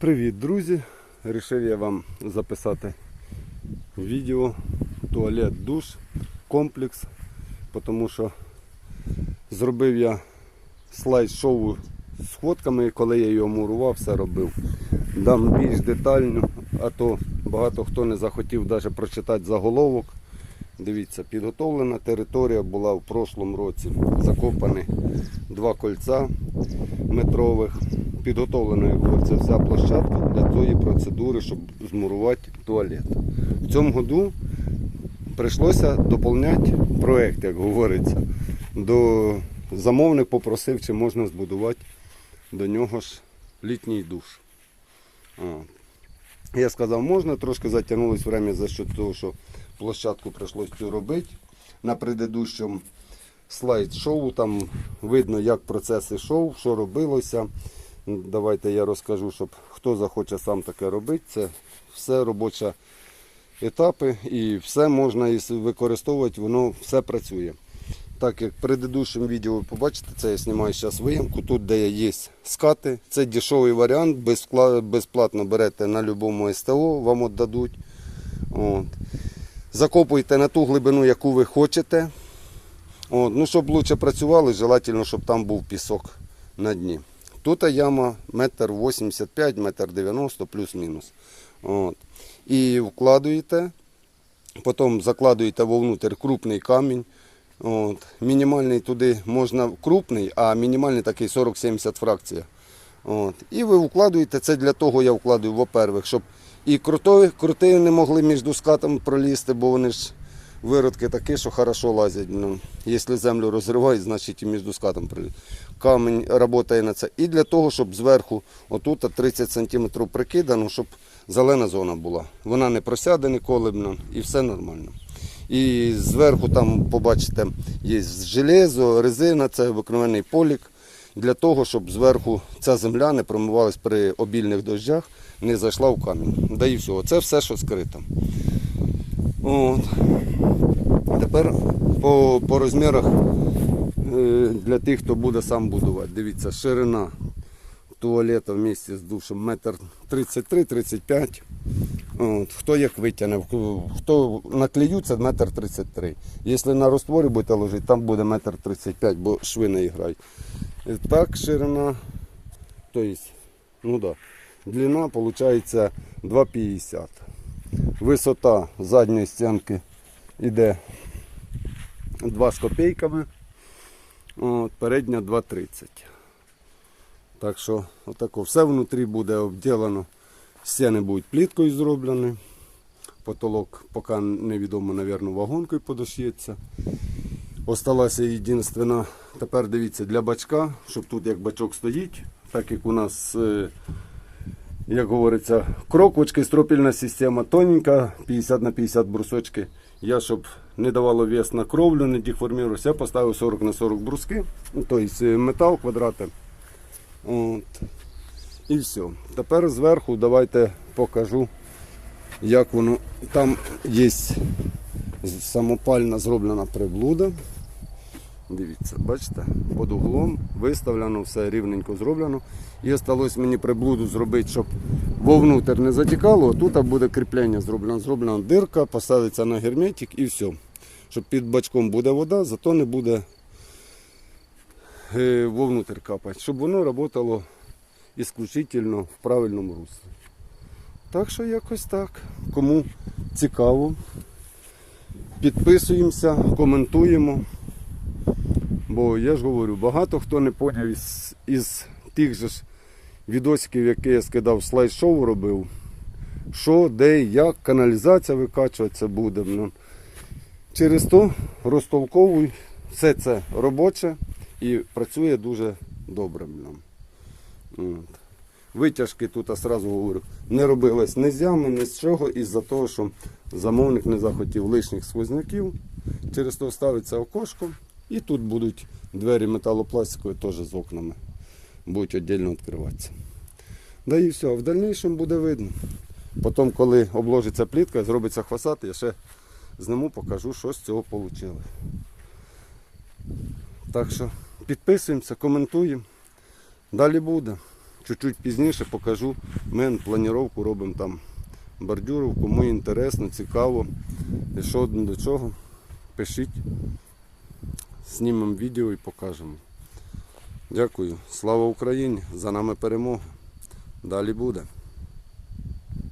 Привіт, друзі! Рішив я вам записати відео туалет, душ, комплекс, тому що зробив я слайд-шоу з фотками, коли я його мурував, все робив. Дам більш детально, а то багато хто не захотів навіть прочитати заголовок. Дивіться, підготовлена територія була в прошлому році. Закопані два кольця метрових. Підготовлена як вся площадка для цієї процедури, щоб змурувати туалет. В цьому году прийшлося доповняти проект, як говориться. До замовник попросив, чи можна збудувати до нього ж літній душ. Я сказав, можна, трошки затягнулось время за счет того, що площадку прийшлось цю робити. На предыдущому слайд-шоу там видно, як процес ішов, що робилося. Давайте я розкажу, щоб хто захоче сам таке робити. Це все робочі етапи і все можна використовувати, воно все працює. Так як в предыдущому відео ви побачите, це я знімаю зараз виємку, тут де є скати. Це дешевий варіант, безплатно берете на будь-якому СТО, вам віддадуть. От. Закопуйте на ту глибину, яку ви хочете. От. Ну, щоб краще працювали, желательно, щоб там був пісок на дні. Тут яма метр 85, метр 90 плюс-мінус. І вкладуєте, потім закладуєте вовнутрь крупний камінь. От. Мінімальний туди можна крупний, а мінімальний такий 40-70 фракція. От. І ви вкладуєте, це для того я вкладую, во-первых, щоб і крути, крути не могли між скатами пролізти, бо вони ж виродки такі, що хорошо лазять. Ну, якщо землю розривають, значить і між скатом пролізуть. Камінь працює на це. І для того, щоб зверху, отут 30 см прикидано, щоб зелена зона була. Вона не просяде ніколи, і все нормально. І зверху там побачите, є железо, резина, це обикновений полік. Для того, щоб зверху ця земля не промивалась при обільних дощах, не зайшла в камінь. Да і все. Це все, що скрито. От. Тепер по, по розмірах для тих, хто буде сам будувати. Дивіться, ширина туалета в місті з душем метр 33-35. От, хто як витягне, хто на це метр 33. Якщо на ростворі будете ложити, там буде метр 35, бо шви не грають. Так, ширина, то есть, ну да, длина виходить 2,50. Висота задньої стінки йде 2 з копійками, от, передня 2,30. Так що отако. все внутрі буде обділено. Стіни будуть пліткою зроблені. Потолок поки невідомо, мабуть, вагонкою подош'ється. Осталася єдинственна, тепер дивіться, для бачка, щоб тут як бачок стоїть, так як у нас, е, як говориться, крокочки, стропільна система тоненька, 50 на 50 брусочки. Я, щоб не давало вес на кровлю, не деформувався, я поставив 40 на 40 бруски, тобто метал, квадрати. От. І все. Тепер зверху давайте покажу, як воно. Там є самопальна зроблена приблуда. Дивіться, бачите, під углом виставлено, все рівненько зроблено. І сталося мені приблуду зробити, щоб вовнутрь не затікало, а тут буде кріплення зроблено. Зроблена дирка, поставиться на герметик і все. Щоб під бачком буде вода, зато не буде е, вовнутрь капати. Щоб воно працювало ісключительно в правильному руслі. Так що якось так. Кому цікаво, підписуємося, коментуємо. Бо я ж говорю, багато хто не поняв із, із тих же ж відосиків, які я скидав, слайд-шоу робив. Що, де, як, каналізація викачуватися буде. Ну, через то розтолковуй, все це робоче і працює дуже добре. От. Витяжки тут, одразу говорю, не робилось ні з ями, ні з чого, із-за того, що замовник не захотів лишніх сквозняків. Через то ставиться окошко, і тут будуть двері металопластикові теж з окнами. Будуть віддільно відкриватися. Да і все, в дальнішому буде видно. Потім, коли обложиться плітка, зробиться хвосат, я ще зніму, покажу, що з цього вийшло. Так що підписуємося, коментуємо. Далі буде. чуть-чуть пізніше покажу. Ми планіровку робимо там бордюрів, кому інтересно, цікаво. І що до чого, пишіть, знімемо відео і покажемо. Дякую. Слава Україні! За нами перемога. Далі буде.